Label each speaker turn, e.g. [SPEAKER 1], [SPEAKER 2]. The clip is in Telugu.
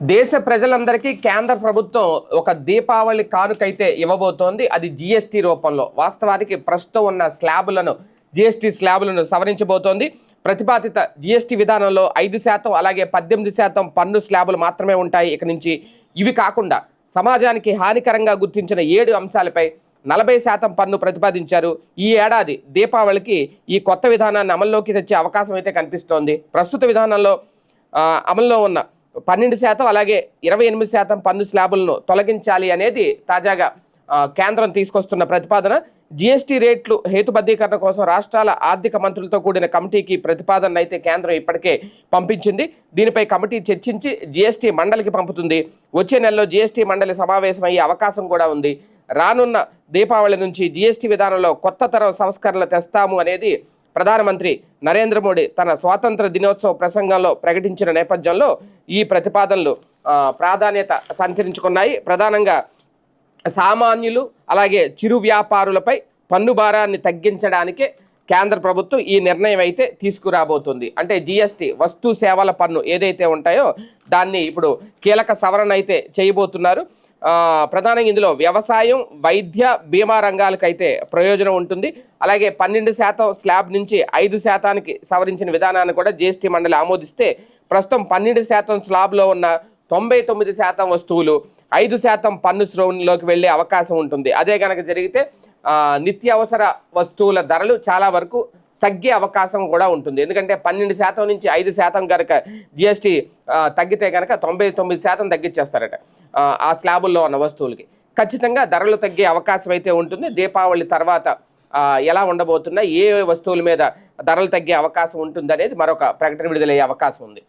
[SPEAKER 1] దేశ ప్రజలందరికీ కేంద్ర ప్రభుత్వం ఒక దీపావళి కానుకైతే ఇవ్వబోతోంది. అది జిఎస్టీ రూపంలో. వాస్తవానికి ప్రస్తుతం ఉన్న స్లాబులను జిఎస్టీ స్లాబులను సవరించబోతోంది. ప్రతిపాదిత జిఎస్టీ విధానంలో ఐదు శాతం అలాగే పద్దెనిమిది శాతం పన్ను స్లాబులు మాత్రమే ఉంటాయి ఇక నుంచి. ఇవి కాకుండా సమాజానికి హానికరంగా గుర్తించిన ఏడు అంశాలపై నలభై శాతం పన్ను ప్రతిపాదించారు. ఈ ఏడాది దీపావళికి ఈ కొత్త విధానాన్ని అమల్లోకి తెచ్చే అవకాశం అయితే కనిపిస్తోంది. ప్రస్తుత విధానంలో అమల్లో ఉన్న పన్నెండు శాతం అలాగే ఇరవై ఎనిమిది శాతం పన్ను స్లాబులను తొలగించాలి అనేది తాజాగా కేంద్రం తీసుకొస్తున్న ప్రతిపాదన. జిఎస్టీ రేట్లు హేతుబద్ధీకరణ కోసం రాష్ట్రాల ఆర్థిక మంత్రులతో కూడిన కమిటీకి ప్రతిపాదన అయితే కేంద్రం ఇప్పటికే పంపించింది. దీనిపై కమిటీ చర్చించి జిఎస్టీ మండలికి పంపుతుంది. వచ్చే నెలలో జిఎస్టీ మండలి సమావేశం అయ్యే అవకాశం కూడా ఉంది. రానున్న దీపావళి నుంచి జిఎస్టీ విధానంలో కొత్త తరం సంస్కరణలు తెస్తాము అనేది ప్రధానమంత్రి నరేంద్ర మోడీ తన స్వాతంత్ర దినోత్సవ ప్రసంగంలో ప్రకటించిన నేపథ్యంలో ఈ ప్రతిపాదనలు ప్రాధాన్యత సంతరించుకున్నాయి. ప్రధానంగా సామాన్యులు అలాగే చిరు వ్యాపారులపై పన్ను భారాన్ని తగ్గించడానికే కేంద్ర ప్రభుత్వం ఈ నిర్ణయం అయితే తీసుకురాబోతుంది. అంటే జిఎస్టి వస్తు సేవల పన్ను ఏదైతే ఉంటాయో దాన్ని ఇప్పుడు కీలక సవరణ అయితే చేయబోతున్నారు. ప్రధానంగా ఇందులో వ్యవసాయం వైద్య బీమా రంగాలకైతే ప్రయోజనం ఉంటుంది. అలాగే పన్నెండు శాతం స్లాబ్ నుంచి ఐదు శాతానికి సవరించిన విధానాన్ని కూడా జిఎస్టీ మండలి ఆమోదిస్తే ప్రస్తుతం పన్నెండు శాతం స్లాబ్లో ఉన్న తొంభై తొమ్మిది శాతం వస్తువులు ఐదు శాతం పన్ను శ్రేణిలోకి వెళ్ళే అవకాశం ఉంటుంది. అదే కనుక జరిగితే నిత్యావసర వస్తువుల ధరలు చాలా వరకు తగ్గే అవకాశం కూడా ఉంటుంది. ఎందుకంటే పన్నెండు శాతం నుంచి ఐదు శాతం కనుక జిఎస్టీ తగ్గితే కనుక తొంభై తొమ్మిది శాతం తగ్గించేస్తారట ఆ, స్లాబుల్లో ఉన్న వస్తువులకి. ఖచ్చితంగా ధరలు తగ్గే అవకాశం అయితే ఉంటుంది. దీపావళి తర్వాత ఎలా ఉండబోతున్నా ఏ వస్తువుల మీద ధరలు తగ్గే అవకాశం ఉంటుంది అనేది మరొక ప్రకటన విడుదలయ్యే అవకాశం ఉంది.